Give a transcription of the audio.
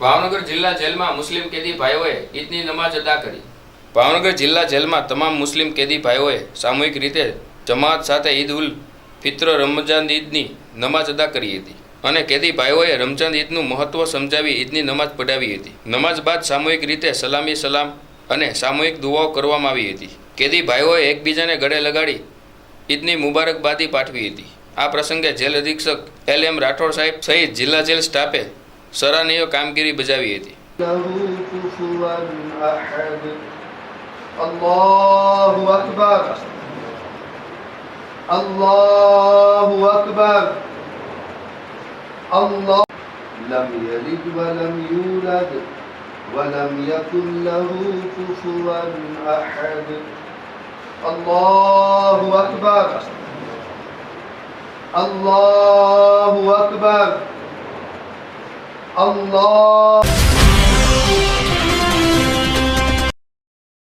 ભાવનગર જિલ્લા જેલમાં મુસ્લિમ કેદી ભાઈઓએ ઈદની નમાઝ અદા કરી. ભાવનગર જિલ્લા જેલમાં તમામ મુસ્લિમ કેદી ભાઈઓએ સામૂહિક રીતે જમાત સાથે ઈદ ઉલ ફિત્ર રમજાન ઈદની નમાઝ અદા કરી હતી અને કેદી ભાઈઓએ રમજાન ઈદનું મહત્વ સમજાવી ઈદની નમાઝ પઢાવી હતી. નમાઝ બાદ સામૂહિક રીતે સલામી સલામ અને સામૂહિક દુવાઓ કરવામાં આવી હતી. કેદી ભાઈઓએ એકબીજાને ગળે લગાડી ઈદની મુબારકબાદી પાઠવી હતી. આ પ્રસંગે જેલ અધિક્ષક એલ એમ રાઠોડ સાહેબ સહિત જિલ્લા જેલ સ્ટાફે સરાહનીય કામગીરી બજાવી હતી له كفوا أحد الله أكبر الله أكبر الله لم يلد ولم يولد ولم يكن له كفوا أحد الله أكبر الله أكبر Allah。